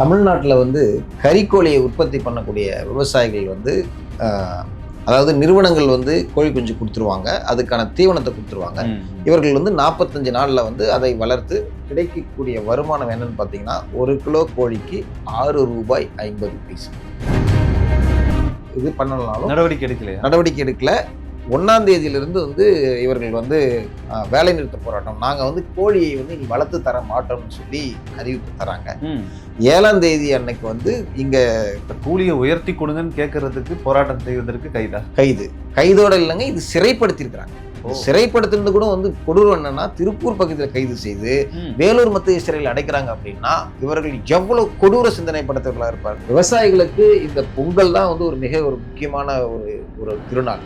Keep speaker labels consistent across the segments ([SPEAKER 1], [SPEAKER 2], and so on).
[SPEAKER 1] தமிழ்நாட்டில் வந்து கறிக்கோழியை உற்பத்தி பண்ணக்கூடிய விவசாயிகள் வந்து அதாவது நிறுவனங்கள் வந்து கோழி குஞ்சு கொடுத்துருவாங்க அதுக்கான தீவனத்தை கொடுத்துருவாங்க இவர்கள் வந்து நாற்பத்தஞ்சு நாளில் வந்து அதை வளர்த்து கிடைக்கக்கூடிய வருமானம் என்னன்னு பார்த்தீங்கன்னா ஒரு கிலோ கோழிக்கு ஆறு ரூபாய் ஐம்பது பீஸ்
[SPEAKER 2] இது பண்ணலனாலும் நடவடிக்கை எடுக்கல
[SPEAKER 1] நடவடிக்கை எடுக்கல ஒன்றாம் தேதியிலிருந்து வந்து இவர்கள் வந்து வேலை நிறுத்த போராட்டம் நாங்கள் வந்து கோழியை வந்து இங்கே வளர்த்து தர மாட்டோம்னு சொல்லி அறிவிப்பு தராங்க ஏழாம் தேதி அன்னைக்கு வந்து இங்கே
[SPEAKER 2] கூலியை உயர்த்தி கொடுங்கன்னு கேட்கறதுக்கு போராட்டம் செய்வதற்கு கைதா
[SPEAKER 1] கைது கைதோட இல்லைங்க இது சிறைப்படுத்தியிருக்கிறாங்க சிறைப்படுத்தினது கூட வந்து கொடூரம் என்னன்னா திருப்பூர் பக்கத்தில் கைது செய்து வேலூர் மத்திய சிறையில் அடைக்கிறாங்க அப்படின்னா இவர்கள் எவ்வளவு கொடூர சிந்தனை படுத்தவர்களாக இருப்பார் விவசாயிகளுக்கு இந்த பொங்கல் தான் வந்து ஒரு மிக ஒரு முக்கியமான ஒரு ஒரு திருநாள்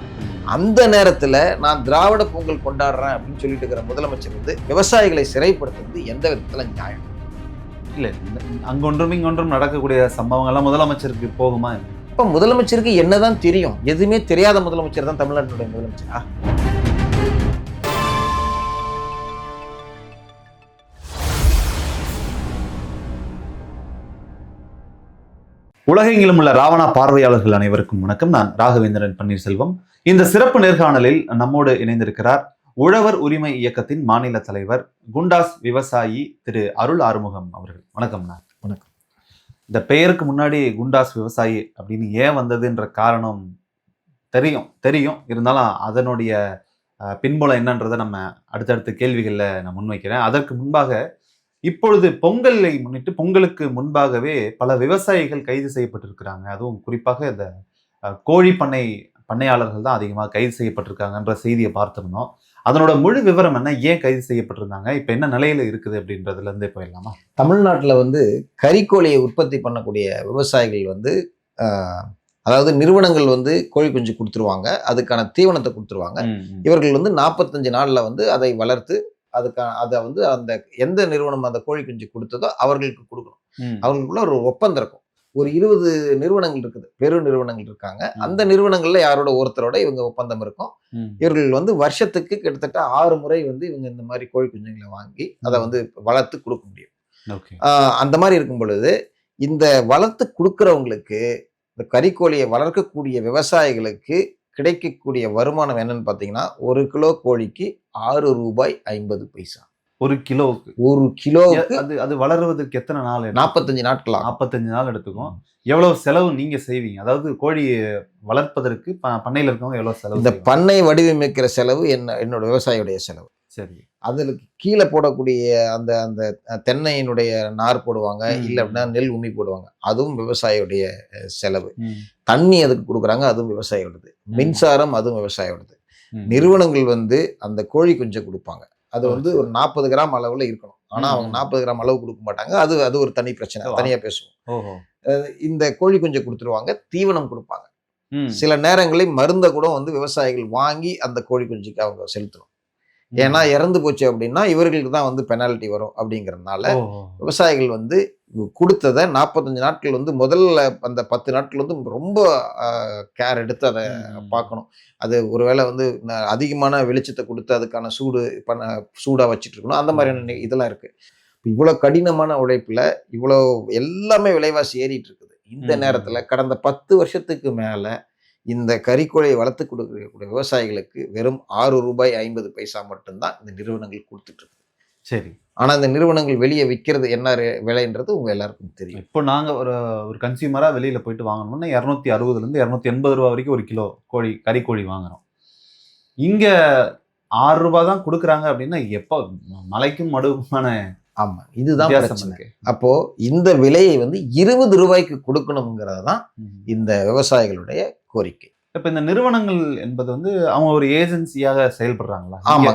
[SPEAKER 1] அந்த நேரத்தில் நான் திராவிட பொங்கல் கொண்டாடுறேன் அப்படின்னு சொல்லிட்டு இருக்கிற முதலமைச்சர் வந்து விவசாயிகளை சிறைப்படுத்துறது எந்த விதத்தில் நியாயம்
[SPEAKER 2] இல்லை அங்கொன்றும் இங்கொன்றும் நடக்கக்கூடிய சம்பவங்கள்லாம் முதலமைச்சருக்கு போகுமா
[SPEAKER 1] இப்போ முதலமைச்சருக்கு என்னதான் தெரியும் எதுவுமே தெரியாத முதலமைச்சர் தான் தமிழ்நாட்டுடைய முதலமைச்சரா உலகெங்கிலும் உள்ள ராவணா பார்வையாளர்கள் அனைவருக்கும் வணக்கம் நான் ராகவேந்திரன் பன்னீர்செல்வம் இந்த சிறப்பு நேர்காணலில் நம்மோடு இணைந்திருக்கிறார் உழவர் உரிமை இயக்கத்தின் மாநில தலைவர் குண்டாஸ் விவசாயி திரு அருள் ஆறுமுகம் அவர்கள் வணக்கம்ண்ணா வணக்கம் இந்த பெயருக்கு முன்னாடி குண்டாஸ் விவசாயி அப்படின்னு ஏன் வந்ததுன்ற காரணம் தெரியும் தெரியும் இருந்தாலும் அதனுடைய பின்புலம் என்னன்றதை நம்ம அடுத்தடுத்த கேள்விகளில் நான் முன்வைக்கிறேன் அதற்கு முன்பாக இப்பொழுது பொங்கலை முன்னிட்டு பொங்கலுக்கு முன்பாகவே பல விவசாயிகள் கைது செய்யப்பட்டிருக்கிறாங்க அதுவும் குறிப்பாக இந்த கோழி பண்ணை பண்ணையாளர்கள் தான் அதிகமாக கைது செய்யப்பட்டிருக்காங்கன்ற செய்தியை பார்த்துருந்தோம் அதனோட முழு விவரம் என்ன ஏன் கைது செய்யப்பட்டிருந்தாங்க இப்போ என்ன நிலையில் இருக்குது அப்படின்றதுலேருந்தே போயிடலாமா தமிழ்நாட்டில் வந்து கறிக்கோழியை உற்பத்தி பண்ணக்கூடிய விவசாயிகள் வந்து அதாவது நிறுவனங்கள் வந்து கோழி குஞ்சு கொடுத்துருவாங்க அதுக்கான தீவனத்தை கொடுத்துருவாங்க இவர்கள் வந்து நாற்பத்தஞ்சு நாளில் வந்து அதை வளர்த்து அதுக்கான அதை வந்து அந்த எந்த நிறுவனம் அந்த கோழி குஞ்சு கொடுத்ததோ அவர்களுக்கு கொடுக்கணும் அவங்களுக்குள்ள ஒரு ஒப்பந்தம் இருக்கும் ஒரு இருபது நிறுவனங்கள் இருக்குது பெரு நிறுவனங்கள் இருக்காங்க அந்த நிறுவனங்கள்ல யாரோட ஒருத்தரோட இவங்க ஒப்பந்தம் இருக்கும் இவர்கள் வந்து வருஷத்துக்கு கிட்டத்தட்ட ஆறு முறை வந்து இவங்க இந்த மாதிரி கோழி குஞ்சுங்களை வாங்கி அதை வந்து வளர்த்து கொடுக்க முடியும் அந்த மாதிரி இருக்கும் பொழுது இந்த வளர்த்து கொடுக்குறவங்களுக்கு இந்த கறிக்கோழியை வளர்க்கக்கூடிய விவசாயிகளுக்கு கிடைக்கக்கூடிய வருமானம் என்னன்னு பார்த்தீங்கன்னா ஒரு கிலோ கோழிக்கு ஆறு ரூபாய் ஐம்பது பைசா
[SPEAKER 2] ஒரு கிலோவுக்கு ஒரு கிலோ அது அது வளருவதற்கு எத்தனை நாள்
[SPEAKER 1] நாற்பத்தஞ்சு நாட்கள்
[SPEAKER 2] நாற்பத்தஞ்சு நாள் எடுத்துக்கும் எவ்வளவு செலவு நீங்க செய்வீங்க அதாவது கோழி வளர்ப்பதற்கு பண்ணையில் இருக்கவங்க எவ்வளவு செலவு இந்த
[SPEAKER 1] பண்ணை வடிவமைக்கிற செலவு என்ன என்னோட விவசாயியுடைய செலவு சரி அதில் கீழே போடக்கூடிய அந்த அந்த தென்னையினுடைய நார் போடுவாங்க இல்லை அப்படின்னா நெல் உமி போடுவாங்க அதுவும் விவசாயியுடைய செலவு தண்ணி அதுக்கு கொடுக்குறாங்க அதுவும் விவசாயியோடது மின்சாரம் அதுவும் விவசாயியோடது நிறுவனங்கள் வந்து அந்த கோழி குஞ்சை கொடுப்பாங்க அது வந்து ஒரு நாற்பது கிராம் அளவில் இருக்கணும் ஆனால் அவங்க நாற்பது கிராம் அளவு கொடுக்க மாட்டாங்க அது அது ஒரு தனி பிரச்சனை தனியாக பேசுவோம் இந்த கோழி குஞ்சை கொடுத்துருவாங்க தீவனம் கொடுப்பாங்க சில நேரங்களில் மருந்தை கூட வந்து விவசாயிகள் வாங்கி அந்த கோழி குஞ்சுக்கு அவங்க செலுத்தணும் ஏன்னா இறந்து போச்சு அப்படின்னா இவர்களுக்கு தான் வந்து பெனால்ட்டி வரும் அப்படிங்கிறதுனால விவசாயிகள் வந்து கொடுத்ததை நாற்பத்தஞ்சு நாட்கள் வந்து முதல்ல அந்த பத்து நாட்கள் வந்து ரொம்ப கேர் எடுத்து அதை பார்க்கணும் அது ஒருவேளை வந்து அதிகமான வெளிச்சத்தை கொடுத்து அதுக்கான சூடு பண்ண சூடாக வச்சுட்டு இருக்கணும் அந்த மாதிரியான இதெல்லாம் இருக்குது இவ்வளோ கடினமான உழைப்பில் இவ்வளோ எல்லாமே விலைவாசி ஏறிட்டு இருக்குது இந்த நேரத்தில் கடந்த பத்து வருஷத்துக்கு மேலே இந்த கறிக்கோளை வளர்த்து கொடுக்கக்கூடிய விவசாயிகளுக்கு வெறும் ஆறு ரூபாய் ஐம்பது பைசா மட்டும்தான் இந்த நிறுவனங்கள் கொடுத்துட்ருக்கு சரி ஆனால் இந்த நிறுவனங்கள் வெளியே விற்கிறது என்ன விலைன்றது உங்கள் எல்லாருக்கும் தெரியும்
[SPEAKER 2] இப்போ நாங்கள் ஒரு ஒரு கன்சியூமராக வெளியில் போயிட்டு வாங்கணும்னா இரநூத்தி அறுபதுலேருந்து இரநூத்தி எண்பது ரூபா வரைக்கும் ஒரு கிலோ கோழி கறி கோழி வாங்குகிறோம் இங்கே ஆறு ரூபா தான் கொடுக்குறாங்க அப்படின்னா எப்போ மலைக்கும் மடுவுமான
[SPEAKER 1] ஆமாம் இதுதான் பிரச்சனை அப்போது இந்த விலையை வந்து இருபது ரூபாய்க்கு கொடுக்கணுங்கிறது தான் இந்த விவசாயிகளுடைய கோரிக்கை
[SPEAKER 2] இப்போ இந்த நிறுவனங்கள் என்பது வந்து அவங்க ஒரு ஏஜென்சியாக செயல்படுறாங்களா ஆமா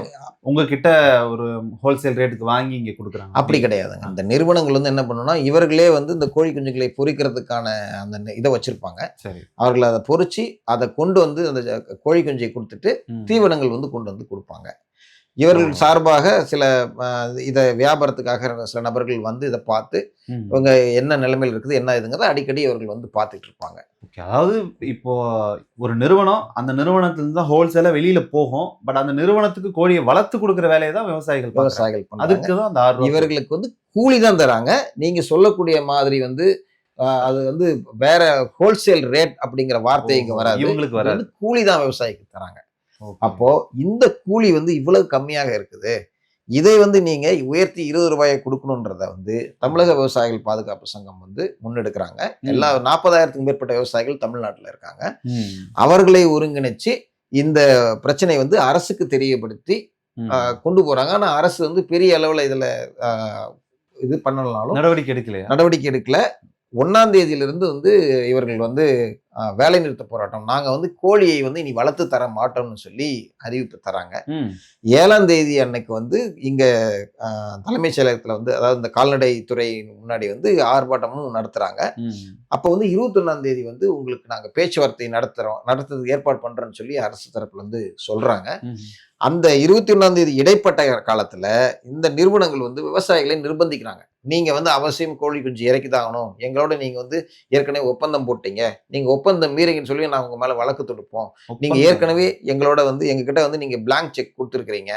[SPEAKER 2] உங்ககிட்ட ஒரு ஹோல்சேல் ரேட்டுக்கு வாங்கி இங்கே கொடுக்குறாங்க
[SPEAKER 1] அப்படி கிடையாதுங்க அந்த நிறுவனங்கள் வந்து என்ன பண்ணணும் இவர்களே வந்து இந்த கோழி குஞ்சுகளை பொறிக்கிறதுக்கான அந்த இதை வச்சுருப்பாங்க சரி அவர்கள் அதை பொறிச்சு அதை கொண்டு வந்து அந்த கோழி குஞ்சை கொடுத்துட்டு தீவனங்கள் வந்து கொண்டு வந்து கொடுப்பாங்க இவர்கள் சார்பாக சில இதை வியாபாரத்துக்காக சில நபர்கள் வந்து இதை பார்த்து இவங்க என்ன நிலைமையில் இருக்குது என்ன இதுங்கிறத அடிக்கடி இவர்கள் வந்து பார்த்துட்டு இருப்பாங்க
[SPEAKER 2] அதாவது இப்போ ஒரு நிறுவனம் அந்த நிறுவனத்துலேருந்து தான் ஹோல்சேலாக வெளியில் போகும் பட் அந்த நிறுவனத்துக்கு கோழியை வளர்த்து கொடுக்குற வேலையை தான் விவசாயிகள் விவசாயிகள் அதுக்கு தான் அந்த
[SPEAKER 1] இவர்களுக்கு வந்து கூலி தான் தராங்க நீங்கள் சொல்லக்கூடிய மாதிரி வந்து அது வந்து வேற ஹோல்சேல் ரேட் அப்படிங்கிற வார்த்தை இங்கே வராது இவங்களுக்கு வராது கூலி தான் விவசாயிக்கு தராங்க அப்போ இந்த கூலி வந்து இவ்வளவு கம்மியாக இருக்குது இதை வந்து நீங்க உயர்த்தி இருபது ரூபாயை கொடுக்கணுன்றத வந்து தமிழக விவசாயிகள் பாதுகாப்பு சங்கம் வந்து முன்னெடுக்கிறாங்க எல்லா நாற்பதாயிரத்துக்கும் மேற்பட்ட விவசாயிகள் தமிழ்நாட்டில் இருக்காங்க அவர்களை ஒருங்கிணைச்சு இந்த பிரச்சனை வந்து அரசுக்கு தெரியப்படுத்தி கொண்டு போறாங்க ஆனா அரசு வந்து பெரிய அளவுல இதுல இது பண்ணலனாலும்
[SPEAKER 2] நடவடிக்கை எடுக்கல
[SPEAKER 1] நடவடிக்கை எடுக்கல ஒன்றாம் தேதியிலிருந்து வந்து இவர்கள் வந்து வேலை நிறுத்த போராட்டம் நாங்கள் வந்து கோழியை வந்து இனி வளர்த்து தர மாட்டோம்னு சொல்லி அறிவிப்பு தராங்க ஏழாம் தேதி அன்னைக்கு வந்து இங்கே தலைமைச் செயலகத்தில் வந்து அதாவது இந்த கால்நடை துறை முன்னாடி வந்து ஆர்ப்பாட்டமும் நடத்துகிறாங்க அப்போ வந்து இருபத்தொன்னாம் தேதி வந்து உங்களுக்கு நாங்கள் பேச்சுவார்த்தை நடத்துகிறோம் நடத்துறதுக்கு ஏற்பாடு பண்ணுறோன்னு சொல்லி அரசு தரப்புல வந்து சொல்கிறாங்க அந்த இருபத்தி ஒன்றாம் தேதி இடைப்பட்ட காலத்தில் இந்த நிறுவனங்கள் வந்து விவசாயிகளை நிர்பந்திக்கிறாங்க நீங்கள் வந்து அவசியம் கோழி குஞ்சு இறக்கி தாகணும் எங்களோட நீங்கள் வந்து ஏற்கனவே ஒப்பந்தம் போட்டீங்க நீங்கள் ஒப்பந்தம் மீறிங்கன்னு சொல்லி நான் உங்கள் மேலே வழக்கு தொடுப்போம் நீங்கள் ஏற்கனவே எங்களோட வந்து எங்ககிட்ட வந்து நீங்கள் பிளாங்க் செக் கொடுத்துருக்குறீங்க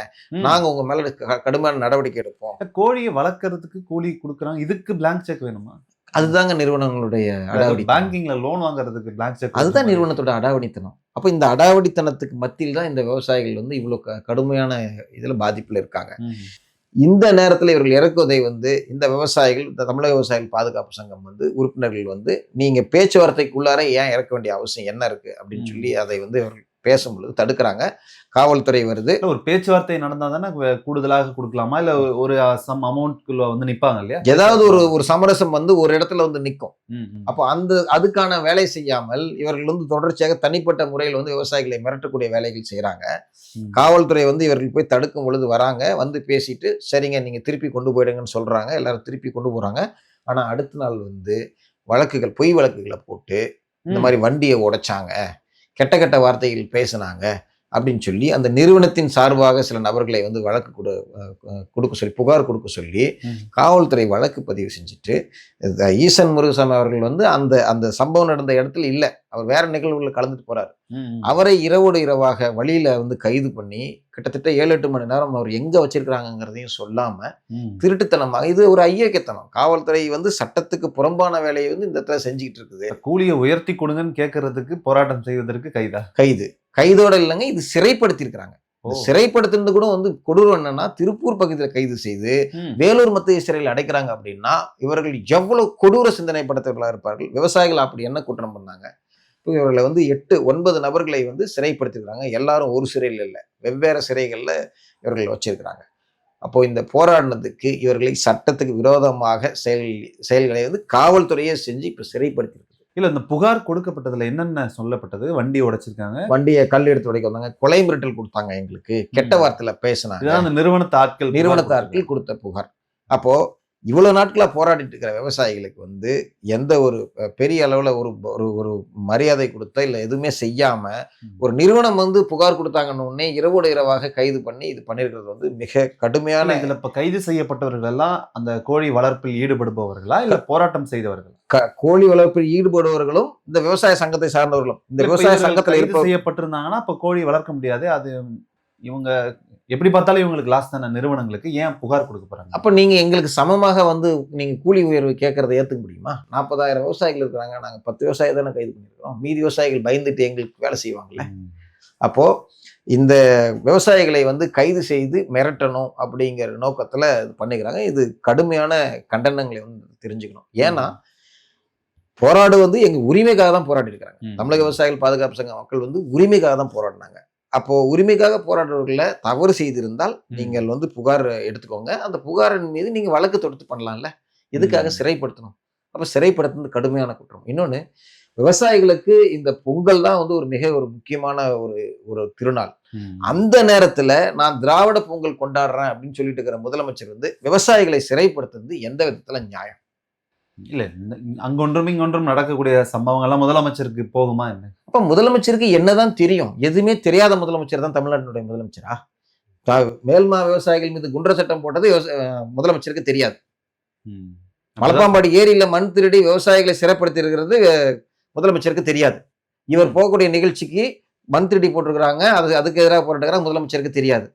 [SPEAKER 1] நாங்கள் உங்கள் மேலே கடுமையான நடவடிக்கை எடுப்போம்
[SPEAKER 2] கோழியை வளர்க்குறதுக்கு கூலி கொடுக்குறாங்க இதுக்கு பிளாங்க் செக் வேணுமா
[SPEAKER 1] அதுதாங்க நிறுவனங்களுடைய அடாவடி
[SPEAKER 2] பேங்கிங்ல லோன் வாங்குறதுக்கு பிளாங்க் செக்
[SPEAKER 1] அதுதான் நிறுவனத்தோட அடாவடித்தனம் அப்போ இந்த அடாவடித்தனத்துக்கு மத்தியில் தான் இந்த விவசாயிகள் வந்து இவ்வளோ கடுமையான இதில் பாதிப்பில் இருக்காங்க இந்த நேரத்தில் இவர்கள் இறக்குவதை வந்து இந்த விவசாயிகள் இந்த தமிழக விவசாயிகள் பாதுகாப்பு சங்கம் வந்து உறுப்பினர்கள் வந்து நீங்கள் பேச்சுவார்த்தைக்குள்ளார ஏன் இறக்க வேண்டிய அவசியம் என்ன இருக்குது அப்படின்னு சொல்லி அதை வந்து இவர்கள் பேசும் பொழுது தடுக்கிறாங்க காவல்துறை வருது ஒரு
[SPEAKER 2] பேச்சுவார்த்தை நடந்தால் தானே கூடுதலாக கொடுக்கலாமா இல்லை ஒரு சம் அமௌண்ட்குள்ள வந்து நிற்பாங்க இல்லையா
[SPEAKER 1] ஏதாவது ஒரு ஒரு சமரசம் வந்து ஒரு இடத்துல வந்து நிற்கும் அப்போ அந்த அதுக்கான வேலை செய்யாமல் இவர்கள் வந்து தொடர்ச்சியாக தனிப்பட்ட முறையில் வந்து விவசாயிகளை மிரட்டக்கூடிய வேலைகள் செய்கிறாங்க காவல்துறை வந்து இவர்கள் போய் தடுக்கும் பொழுது வராங்க வந்து பேசிட்டு சரிங்க நீங்கள் திருப்பி கொண்டு போயிடுங்கன்னு சொல்கிறாங்க எல்லாரும் திருப்பி கொண்டு போகிறாங்க ஆனால் அடுத்த நாள் வந்து வழக்குகள் பொய் வழக்குகளை போட்டு இந்த மாதிரி வண்டியை உடைச்சாங்க கெட்ட கெட்ட வார்த்தைகள் பேசினாங்க அப்படின்னு சொல்லி அந்த நிறுவனத்தின் சார்பாக சில நபர்களை வந்து வழக்கு கொடு கொடுக்க சொல்லி புகார் கொடுக்க சொல்லி காவல்துறை வழக்கு பதிவு செஞ்சுட்டு ஈசன் முருகசாமி அவர்கள் வந்து அந்த அந்த சம்பவம் நடந்த இடத்துல இல்லை அவர் வேற நிகழ்வுல கலந்துட்டு போறாரு அவரை இரவோடு இரவாக வழியில வந்து கைது பண்ணி கிட்டத்தட்ட ஏழு எட்டு மணி நேரம் அவர் எங்க வச்சிருக்கிறாங்கிறதையும் சொல்லாம திருட்டுத்தனமாக இது ஒரு ஐயக்கத்தனம் காவல்துறை வந்து சட்டத்துக்கு புறம்பான வேலையை வந்து இந்த இடத்துல செஞ்சுக்கிட்டு இருக்குது
[SPEAKER 2] கூலியை உயர்த்தி கொடுங்கன்னு கேட்கறதுக்கு போராட்டம் செய்வதற்கு கைதா
[SPEAKER 1] கைது கைதோட இல்லைங்க இது சிறைப்படுத்தியிருக்கிறாங்க சிறைப்படுத்தினது கூட வந்து கொடூரம் என்னன்னா திருப்பூர் பகுதியில் கைது செய்து வேலூர் மத்திய சிறையில் அடைக்கிறாங்க அப்படின்னா இவர்கள் எவ்வளவு கொடூர சிந்தனை படுத்தவர்களாக இருப்பார்கள் விவசாயிகள் அப்படி என்ன குற்றம் பண்ணாங்க இப்போ இவர்களை வந்து எட்டு ஒன்பது நபர்களை வந்து சிறைப்படுத்திருக்கிறாங்க எல்லாரும் ஒரு சிறையில் இல்லை வெவ்வேறு சிறைகளில் இவர்கள் வச்சிருக்கிறாங்க அப்போது இந்த போராடினதுக்கு இவர்களை சட்டத்துக்கு விரோதமாக செயல் செயல்களை வந்து காவல்துறையே செஞ்சு இப்போ சிறைப்படுத்தியிருக்கு
[SPEAKER 2] இல்லை இந்த புகார் கொடுக்கப்பட்டதில் என்னென்ன சொல்லப்பட்டது வண்டி உடைச்சிருக்காங்க
[SPEAKER 1] வண்டியை கல் எடுத்து உடைக்க வந்தாங்க கொலை மிரட்டல் கொடுத்தாங்க எங்களுக்கு கெட்ட வார்த்தையில் பேசினாங்க
[SPEAKER 2] அந்த நிறுவனத்தாட்கள்
[SPEAKER 1] கொடுத்த புகார் அப்போது இவ்வளோ நாட்களாக போராடிட்டு இருக்கிற விவசாயிகளுக்கு வந்து எந்த ஒரு பெரிய அளவில் ஒரு ஒரு ஒரு மரியாதை கொடுத்தா இல்லை எதுவுமே செய்யாமல் ஒரு நிறுவனம் வந்து புகார் கொடுத்தாங்கன்னு உடனே இரவோட இரவாக கைது பண்ணி இது பண்ணியிருக்கிறது வந்து மிக கடுமையான
[SPEAKER 2] இதில் இப்போ கைது செய்யப்பட்டவர்கள் எல்லாம் அந்த கோழி வளர்ப்பில் ஈடுபடுபவர்களா இல்லை போராட்டம் செய்தவர்கள்
[SPEAKER 1] கோழி வளர்ப்பில் ஈடுபடுபவர்களும் இந்த விவசாய சங்கத்தை சார்ந்தவர்களும் இந்த விவசாய சங்கத்தில் கைது
[SPEAKER 2] செய்யப்பட்டிருந்தாங்கன்னா இப்போ கோழி வளர்க்க முடியாது அது இவங்க எப்படி பார்த்தாலும் இவங்களுக்கு லாஸ் தானே நிறுவனங்களுக்கு ஏன் புகார் கொடுக்க போகிறாங்க அப்போ
[SPEAKER 1] நீங்கள் எங்களுக்கு சமமாக வந்து நீங்கள் கூலி உயர்வு கேட்குறதை ஏற்றுக்க முடியுமா நாற்பதாயிரம் விவசாயிகள் இருக்கிறாங்க நாங்கள் பத்து விவசாயி தானே கைது பண்ணியிருக்கோம் மீதி விவசாயிகள் பயந்துட்டு எங்களுக்கு வேலை செய்வாங்களே அப்போது இந்த விவசாயிகளை வந்து கைது செய்து மிரட்டணும் அப்படிங்கிற நோக்கத்தில் இது பண்ணிக்கிறாங்க இது கடுமையான கண்டனங்களை வந்து தெரிஞ்சுக்கணும் ஏன்னா போராடு வந்து எங்கள் உரிமைக்காக தான் போராடி இருக்கிறாங்க தமிழக விவசாயிகள் பாதுகாப்பு சங்க மக்கள் வந்து உரிமைக்காக தான் போராடினாங்க அப்போ உரிமைக்காக போராடுறவர்களை தவறு செய்திருந்தால் நீங்கள் வந்து புகார் எடுத்துக்கோங்க அந்த புகாரின் மீது நீங்கள் வழக்கு தொடுத்து பண்ணலாம்ல எதுக்காக சிறைப்படுத்தணும் அப்போ சிறைப்படுத்துறது கடுமையான குற்றம் இன்னொன்று விவசாயிகளுக்கு இந்த பொங்கல் தான் வந்து ஒரு மிக ஒரு முக்கியமான ஒரு ஒரு திருநாள் அந்த நேரத்துல நான் திராவிட பொங்கல் கொண்டாடுறேன் அப்படின்னு சொல்லிட்டு இருக்கிற முதலமைச்சர் வந்து விவசாயிகளை சிறைப்படுத்துறது எந்த விதத்துல நியாயம்
[SPEAKER 2] இல்லை அங்கொன்றும் இங்கொன்றும் நடக்கக்கூடிய சம்பவங்கள்லாம் முதலமைச்சருக்கு போகுமா என்ன
[SPEAKER 1] அப்போ முதலமைச்சருக்கு என்னதான் தெரியும் எதுவுமே தெரியாத முதலமைச்சர் தான் தமிழ்நாட்டினுடைய முதலமைச்சரா மேல்மா விவசாயிகள் மீது குன்ற சட்டம் போட்டது முதலமைச்சருக்கு தெரியாது மலப்பாம்பாடி ஏரியில் மண் திருடி விவசாயிகளை சிறப்படுத்தி இருக்கிறது முதலமைச்சருக்கு தெரியாது இவர் போகக்கூடிய நிகழ்ச்சிக்கு மண் திருடி போட்டிருக்கிறாங்க அது அதுக்கு எதிராக போராட்டுக்கிறாங்க முதலமைச்சருக்கு தெரியாது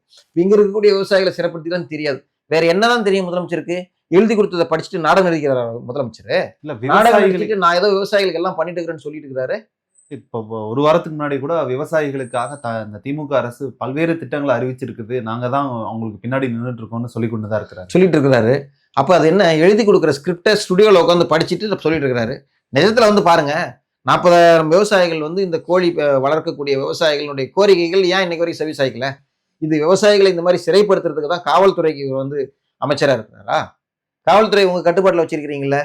[SPEAKER 1] இங்கே இருக்கக்கூடிய விவசாயிகளை சிறப்படுத்தி தான் தெரியாது வேற என்னதான் தெரியும் முதலமைச்சருக்கு எழுதி கொடுத்ததை படிச்சுட்டு நாடகம் எழுதிக்கிறாரு முதலமைச்சர் இல்ல நாடகம் நான் ஏதோ விவசாயிகளுக்கு எல்லாம் பண்ணிட்டு இருக்கிறேன்னு சொல்லிட்டு இருக்கிறாரு
[SPEAKER 2] இப்போ ஒரு வாரத்துக்கு முன்னாடி கூட விவசாயிகளுக்காக த இந்த திமுக அரசு பல்வேறு திட்டங்களை அறிவிச்சிருக்குது நாங்கள் தான் அவங்களுக்கு பின்னாடி நின்றுட்டு இருக்கோம்னு சொல்லி கொண்டு தான் இருக்கிறாரு
[SPEAKER 1] சொல்லிட்டு இருக்கிறாரு அப்போ அது என்ன எழுதி கொடுக்குற ஸ்கிரிப்டை ஸ்டுடியோவில் உட்காந்து படிச்சுட்டு சொல்லிட்டு இருக்கிறாரு நிஜத்தில் வந்து பாருங்க நாற்பதாயிரம் விவசாயிகள் வந்து இந்த கோழி வளர்க்கக்கூடிய விவசாயிகளுடைய கோரிக்கைகள் ஏன் இன்னைக்கு வரைக்கும் செவி சாய்க்கல இது விவசாயிகளை இந்த மாதிரி சிறைப்படுத்துறதுக்கு தான் காவல்துறைக்கு வந்து அமைச்சராக இருக்கிறாரா காவல்துறை உங்க கட்டுப்பாட்டில் வச்சிருக்கிறீங்களா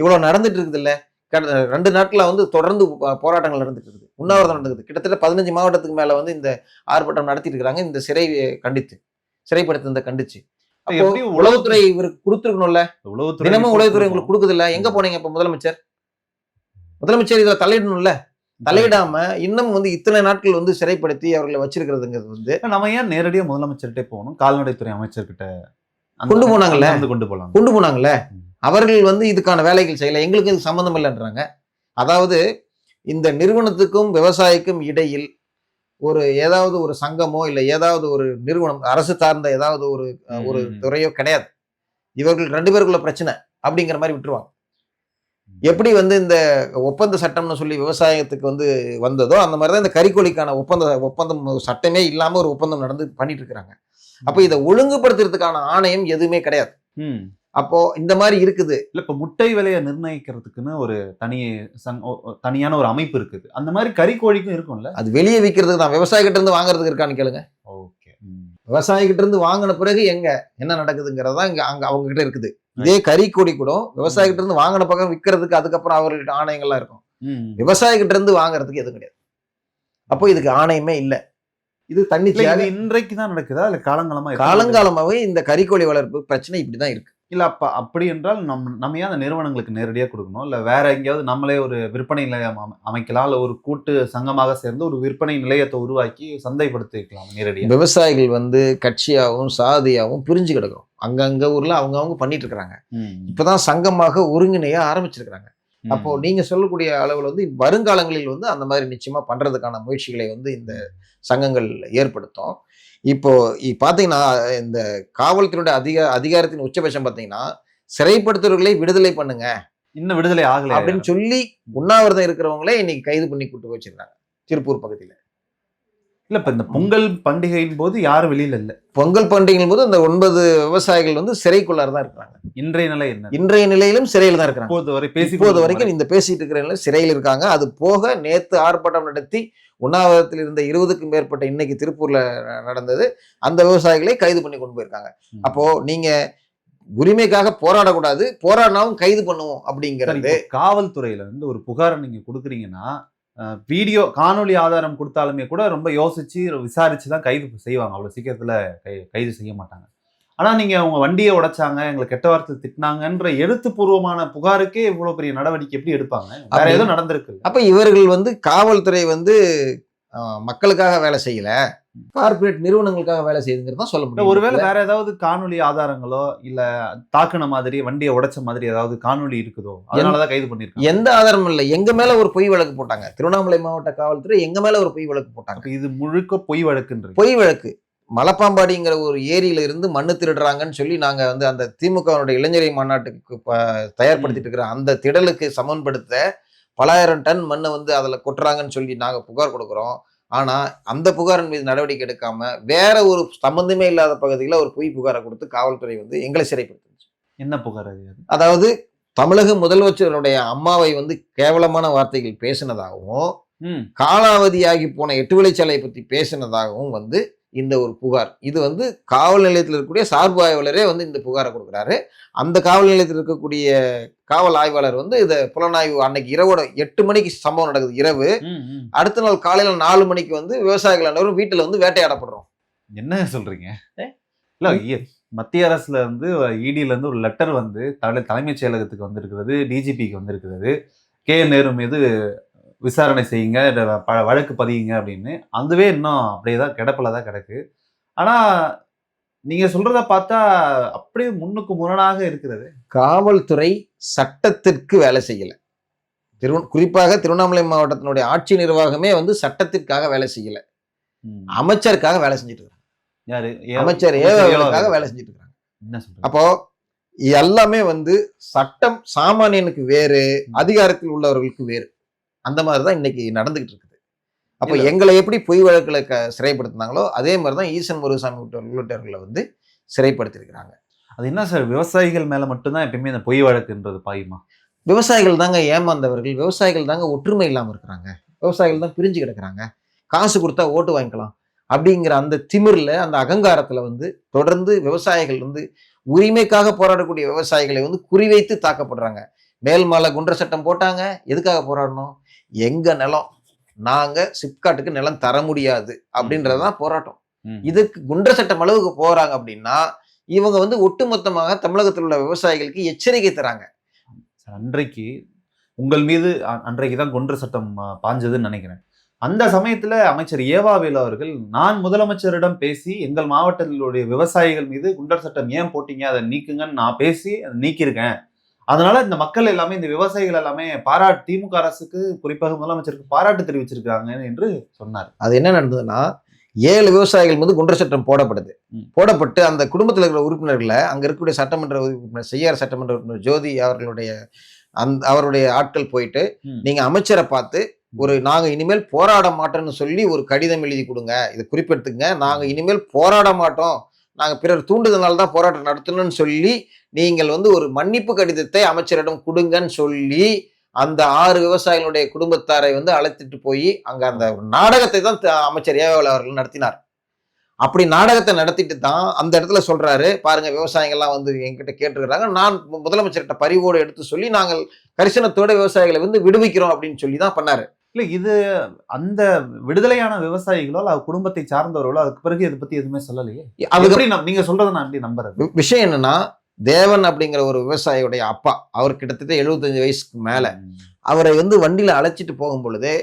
[SPEAKER 1] இவ்வளவு நடந்துட்டு இருக்குது இல்ல ரெண்டு நாட்கள வந்து தொடர்ந்து போராட்டங்கள் நடந்துட்டு இருக்குது உண்ணாவிரதம் நடக்குது கிட்டத்தட்ட பதினஞ்சு மாவட்டத்துக்கு மேல வந்து இந்த ஆர்ப்பாட்டம் நடத்திட்டு இருக்கிறாங்க இந்த சிறை கண்டித்து சிறைப்படுத்த கண்டிச்சு உளவுத்துறை இவருக்கு கொடுத்துருக்கணும்ல தினமும் உளவுத்துறை உங்களுக்கு கொடுக்குது இல்ல எங்க போனீங்க இப்ப முதலமைச்சர் முதலமைச்சர் இதுல தலையிடணும்ல தலையிடாம இன்னும் வந்து இத்தனை நாட்கள் வந்து சிறைப்படுத்தி அவர்களை வச்சிருக்கிறதுங்கிறது
[SPEAKER 2] வந்து நம்ம ஏன் நேரடியாக முதலமைச்சர்கிட்டே போகணும் கால்நடைத்துறை அமைச்சர்கிட்ட கொண்டு போனாங்கல்ல கொண்டு போலாம் கொண்டு போனாங்கல்ல
[SPEAKER 1] அவர்கள் வந்து இதுக்கான வேலைகள் செய்யல எங்களுக்கு இது சம்மந்தம் இல்லைன்றாங்க அதாவது இந்த நிறுவனத்துக்கும் விவசாயிக்கும் இடையில் ஒரு ஏதாவது ஒரு சங்கமோ இல்லை ஏதாவது ஒரு நிறுவனம் அரசு சார்ந்த ஏதாவது ஒரு ஒரு துறையோ கிடையாது இவர்கள் ரெண்டு பேருக்குள்ள பிரச்சனை அப்படிங்கிற மாதிரி விட்டுருவாங்க எப்படி வந்து இந்த ஒப்பந்த சட்டம்னு சொல்லி விவசாயத்துக்கு வந்து வந்ததோ அந்த மாதிரி தான் இந்த கறிக்கோழிக்கான ஒப்பந்த ஒப்பந்தம் சட்டமே இல்லாமல் ஒரு ஒப்பந்தம் நடந்து பண்ணிட்டு இருக்கிறாங்க அப்போ இதை ஒழுங்குபடுத்துறதுக்கான ஆணையம் எதுவுமே கிடையாது அப்போ இந்த மாதிரி இருக்குது இல்ல
[SPEAKER 2] இப்ப முட்டை விலையை நிர்ணயிக்கிறதுக்குன்னு ஒரு தனி சங் தனியான ஒரு அமைப்பு இருக்குது அந்த மாதிரி கறி கோழிக்கும் இருக்கும்ல அது
[SPEAKER 1] வெளியே விற்கிறதுக்கு தான் விவசாயிகிட்ட இருந்து வாங்குறதுக்கு இருக்கான்னு கேளுங்க ஓகே விவசாயிகிட்ட இருந்து வாங்கின பிறகு எங்க என்ன நடக்குதுங்கிறதா இங்க அங்க அவங்க கிட்ட இருக்குது இதே கறி கோடி கூட விவசாயிகிட்ட இருந்து வாங்கின பக்கம் விற்கிறதுக்கு அதுக்கப்புறம் அவர்கிட்ட ஆணையங்கள்லாம் இருக்கும் விவசாயிகிட்ட இருந்து வாங்குறதுக்கு எதுவும் கிடையாது அப்போ இதுக்கு ஆணையமே இல்லை
[SPEAKER 2] இது தன்னிச்சையாக இன்றைக்கு தான் நடக்குதா இல்லை காலங்காலமாக
[SPEAKER 1] காலங்காலமாகவே இந்த கறிக்கோழி வளர்ப்பு பிரச்சனை இப்படி தான் இருக்குது
[SPEAKER 2] இல்லை அப்போ அப்படி என்றால் நம் நம்ம ஏன் அந்த நிறுவனங்களுக்கு நேரடியாக கொடுக்கணும் இல்லை வேற எங்கேயாவது நம்மளே ஒரு விற்பனை நிலையம் அமைக்கலாம் இல்லை ஒரு கூட்டு சங்கமாக சேர்ந்து ஒரு விற்பனை நிலையத்தை உருவாக்கி சந்தைப்படுத்திக்கலாம்
[SPEAKER 1] நேரடியாக விவசாயிகள் வந்து கட்சியாகவும் சாதியாகவும் பிரிஞ்சு கிடக்கும் அங்கங்கே ஊரில் அவங்கவுங்க பண்ணிட்டு இருக்கிறாங்க இப்போதான் சங்கமாக ஒருங்கிணைய ஆரம்பிச்சிருக்கிறாங்க அப்போ நீங்க சொல்லக்கூடிய அளவில் வந்து வருங்காலங்களில் வந்து அந்த மாதிரி நிச்சயமா பண்றதுக்கான முயற்சிகளை வந்து இந்த சங்கங்கள் ஏற்படுத்தும் இப்போ பாத்தீங்கன்னா இந்த காவல்துறையுடைய அதிக அதிகாரத்தின் உச்சபட்சம் பார்த்தீங்கன்னா சிறைப்படுத்துவர்களை விடுதலை பண்ணுங்க
[SPEAKER 2] இன்னும் விடுதலை ஆகலை
[SPEAKER 1] அப்படின்னு சொல்லி உண்ணாவிரதம் இருக்கிறவங்களே இன்னைக்கு கைது பண்ணி கூட்டு வச்சிருந்தாங்க திருப்பூர் பகுதியில்
[SPEAKER 2] இல்லை இப்போ இந்த பொங்கல் பண்டிகையின் போது யாரும் வெளியில் இல்லை
[SPEAKER 1] பொங்கல் பண்டிகையின் போது அந்த ஒன்பது விவசாயிகள் வந்து சிறைக்குள்ளார தான் இருக்காங்க
[SPEAKER 2] இன்றைய நிலை என்ன
[SPEAKER 1] இன்றைய நிலையிலும் சிறையில் தான் இருக்கிறாங்க இப்போது
[SPEAKER 2] வரை பேசி போது
[SPEAKER 1] வரைக்கும் இந்த பேசிட்டு இருக்கிற சிறையில் இருக்காங்க அது போக நேற்று ஆர்ப்பாட்டம் நடத்தி உண்ணாவிரதத்தில் இருந்த இருபதுக்கும் மேற்பட்ட இன்னைக்கு திருப்பூர்ல நடந்தது அந்த விவசாயிகளை கைது பண்ணி கொண்டு போயிருக்காங்க அப்போ நீங்க உரிமைக்காக போராடக்கூடாது போராடினாவும் கைது பண்ணுவோம் அப்படிங்கிறது
[SPEAKER 2] காவல்துறையில வந்து ஒரு புகாரை நீங்க கொடுக்குறீங்கன்னா வீடியோ காணொலி ஆதாரம் கொடுத்தாலுமே கூட ரொம்ப யோசித்து விசாரித்து தான் கைது செய்வாங்க அவ்வளோ சீக்கிரத்தில் கை கைது செய்ய மாட்டாங்க ஆனால் நீங்கள் அவங்க வண்டியை உடைச்சாங்க எங்களை கெட்ட வார்த்தை திட்டினாங்கன்ற எழுத்துப்பூர்வமான புகாருக்கே இவ்வளோ பெரிய நடவடிக்கை எப்படி எடுப்பாங்க வேற எதுவும் நடந்திருக்கு அப்போ
[SPEAKER 1] இவர்கள் வந்து காவல்துறை வந்து மக்களுக்காக வேலை செய்யலை கார்பரேட் நிறுவனங்களுக்காக வேலை செய்யுதுங்கிறது தான் சொல்ல முடியும் ஒருவேளை
[SPEAKER 2] வேற ஏதாவது காணொலி ஆதாரங்களோ இல்ல தாக்குன மாதிரி வண்டியை உடைச்ச மாதிரி ஏதாவது காணொலி இருக்குதோ அதனாலதான் கைது பண்ணிருக்கோம்
[SPEAKER 1] எந்த ஆதாரமும் இல்லை எங்க மேல ஒரு பொய் வழக்கு போட்டாங்க திருவண்ணாமலை மாவட்ட காவல்துறை எங்க மேல ஒரு பொய் வழக்கு போட்டாங்க இது
[SPEAKER 2] முழுக்க பொய் வழக்குன்ற
[SPEAKER 1] பொய் வழக்கு மலப்பாம்பாடிங்கிற ஒரு ஏரியில இருந்து மண்ணு திருடுறாங்கன்னு சொல்லி நாங்க வந்து அந்த திமுகவினுடைய இளைஞரை மாநாட்டுக்கு தயார்படுத்திட்டு இருக்கிற அந்த திடலுக்கு சமன்படுத்த பலாயிரம் டன் மண்ணை வந்து அதில் கொட்டுறாங்கன்னு சொல்லி நாங்கள் புகார் கொடுக்குறோம் ஆனால் அந்த புகாரின் மீது நடவடிக்கை எடுக்காம வேற ஒரு சம்மந்தமே இல்லாத பகுதியில் ஒரு பொய் புகாரை கொடுத்து காவல்துறை வந்து எங்களை சிறைப்படுத்துச்சு
[SPEAKER 2] என்ன புகார் அது அதாவது
[SPEAKER 1] தமிழக முதலமைச்சருடைய அம்மாவை வந்து கேவலமான வார்த்தைகள் பேசினதாகவும் காலாவதியாகி போன எட்டு வழிச்சாலையை பற்றி பேசினதாகவும் வந்து இந்த ஒரு புகார் இது வந்து காவல் நிலையத்தில் இருக்கக்கூடிய சார்பு ஆய்வாளரே வந்து இந்த புகாரை கொடுக்குறாரு அந்த காவல் நிலையத்தில் இருக்கக்கூடிய காவல் ஆய்வாளர் வந்து இந்த புலனாய்வு அன்னைக்கு இரவோட எட்டு மணிக்கு சம்பவம் நடக்குது இரவு அடுத்த நாள் காலையில நாலு மணிக்கு வந்து விவசாயிகள் அனைவரும் வீட்டில் வந்து வேட்டையாடப்படுறோம்
[SPEAKER 2] என்ன சொல்றீங்க இல்லை மத்திய அரசுல இருந்து இடியில இருந்து ஒரு லெட்டர் வந்து தலை தலைமைச் செயலகத்துக்கு வந்திருக்கிறது டிஜிபிக்கு வந்திருக்கிறது கே நேரு மீது விசாரணை செய்யுங்க வழக்கு பதியுங்க அப்படின்னு அதுவே இன்னும் அப்படியே தான் கிடப்பில் தான் கிடக்கு ஆனால் நீங்கள் சொல்கிறத பார்த்தா அப்படியே முன்னுக்கு முரணாக இருக்கிறது
[SPEAKER 1] காவல்துறை சட்டத்திற்கு வேலை செய்யலை திரு குறிப்பாக திருவண்ணாமலை மாவட்டத்தினுடைய ஆட்சி நிர்வாகமே வந்து சட்டத்திற்காக வேலை செய்யலை அமைச்சருக்காக வேலை செஞ்சுட்டு
[SPEAKER 2] இருக்காங்க
[SPEAKER 1] அமைச்சர் ஏவர்களுக்காக வேலை செஞ்சுட்டு இருக்காங்க அப்போ எல்லாமே வந்து சட்டம் சாமானியனுக்கு வேறு அதிகாரத்தில் உள்ளவர்களுக்கு வேறு அந்த மாதிரி தான் இன்னைக்கு நடந்துகிட்டு இருக்குது அப்போ எங்களை எப்படி பொய் வழக்கில் க சிறைப்படுத்தினாங்களோ அதே மாதிரி தான் ஈசன் முருகசாமி உள்ளிட்டவர்களை வந்து சிறைப்படுத்தியிருக்கிறாங்க
[SPEAKER 2] அது என்ன சார் விவசாயிகள் மேலே மட்டும்தான் எப்பயுமே அந்த பொய் வழக்குன்றது பாயுமா
[SPEAKER 1] விவசாயிகள் தாங்க ஏமாந்தவர்கள் விவசாயிகள் தாங்க ஒற்றுமை இல்லாமல் இருக்கிறாங்க விவசாயிகள் தான் பிரிஞ்சு கிடக்குறாங்க காசு கொடுத்தா ஓட்டு வாங்கிக்கலாம் அப்படிங்கிற அந்த திமிரில் அந்த அகங்காரத்தில் வந்து தொடர்ந்து விவசாயிகள் வந்து உரிமைக்காக போராடக்கூடிய விவசாயிகளை வந்து குறிவைத்து தாக்கப்படுறாங்க மேல்மலை குன்ற சட்டம் போட்டாங்க எதுக்காக போராடணும் எங்கள் நிலம் நாங்கள் சிப்காட்டுக்கு நிலம் தர முடியாது அப்படின்றதான் போராட்டம் இதுக்கு குன்ற சட்டம் அளவுக்கு போகிறாங்க அப்படின்னா இவங்க வந்து ஒட்டுமொத்தமாக தமிழகத்தில் உள்ள விவசாயிகளுக்கு எச்சரிக்கை தராங்க
[SPEAKER 2] அன்றைக்கு உங்கள் மீது அன்றைக்கு தான் கொன்று சட்டம் பாஞ்சதுன்னு நினைக்கிறேன் அந்த சமயத்தில் அமைச்சர் ஏவாவேலு அவர்கள் நான் முதலமைச்சரிடம் பேசி எங்கள் மாவட்டத்திலுடைய விவசாயிகள் மீது குண்டர் சட்டம் ஏன் போட்டீங்க அதை நீக்குங்கன்னு நான் பேசி அதை நீக்கியிருக்கேன் அதனால இந்த மக்கள் எல்லாமே இந்த விவசாயிகள் எல்லாமே பாராட்டு திமுக அரசுக்கு குறிப்பாக முதலமைச்சருக்கு பாராட்டு தெரிவிச்சிருக்காங்க என்று சொன்னார் அது
[SPEAKER 1] என்ன நடந்ததுன்னா ஏழு விவசாயிகள் வந்து குண்டர் சட்டம் போடப்படுது போடப்பட்டு அந்த குடும்பத்தில் இருக்கிற உறுப்பினர்களை அங்கே இருக்கக்கூடிய சட்டமன்ற உறுப்பினர் செய்யார் சட்டமன்ற உறுப்பினர் ஜோதி அவர்களுடைய அந் அவருடைய ஆட்கள் போயிட்டு நீங்கள் அமைச்சரை பார்த்து ஒரு நாங்கள் இனிமேல் போராட மாட்டோம்னு சொல்லி ஒரு கடிதம் எழுதி கொடுங்க இதை குறிப்பெடுத்துங்க நாங்கள் இனிமேல் போராட மாட்டோம் நாங்கள் பிறர் தூண்டுதனால் தான் போராட்டம் நடத்தணும்னு சொல்லி நீங்கள் வந்து ஒரு மன்னிப்பு கடிதத்தை அமைச்சரிடம் கொடுங்கன்னு சொல்லி அந்த ஆறு விவசாயிகளுடைய குடும்பத்தாரை வந்து அழைத்துட்டு போய் அங்க அந்த நாடகத்தை தான் அமைச்சர் ஏவல் அவர்கள் நடத்தினார் அப்படி நாடகத்தை நடத்திட்டு தான் அந்த இடத்துல சொல்றாரு பாருங்க விவசாயிகள்லாம் வந்து என்கிட்ட கேட்டுருக்குறாங்க நான் முதலமைச்சர்கிட்ட பரிவோடு எடுத்து சொல்லி நாங்கள் கரிசனத்தோட விவசாயிகளை வந்து விடுவிக்கிறோம் அப்படின்னு சொல்லி தான் பண்ணாரு
[SPEAKER 2] இல்லை இது அந்த விடுதலையான விவசாயிகளோ அல்ல குடும்பத்தை சார்ந்தவர்களோ அதுக்கு பிறகு இதை பத்தி எதுவுமே சொல்லலையே அது எப்படி நீங்க சொல்றதை நான் அப்படி நம்புறேன்
[SPEAKER 1] விஷயம் என்னன்னா தேவன் அப்படிங்கிற ஒரு விவசாயியுடைய அப்பா அவர் கிட்டத்தட்ட எழுபத்தஞ்சு வயசுக்கு மேலே அவரை வந்து வண்டியில் அழைச்சிட்டு போகும் பொழுதே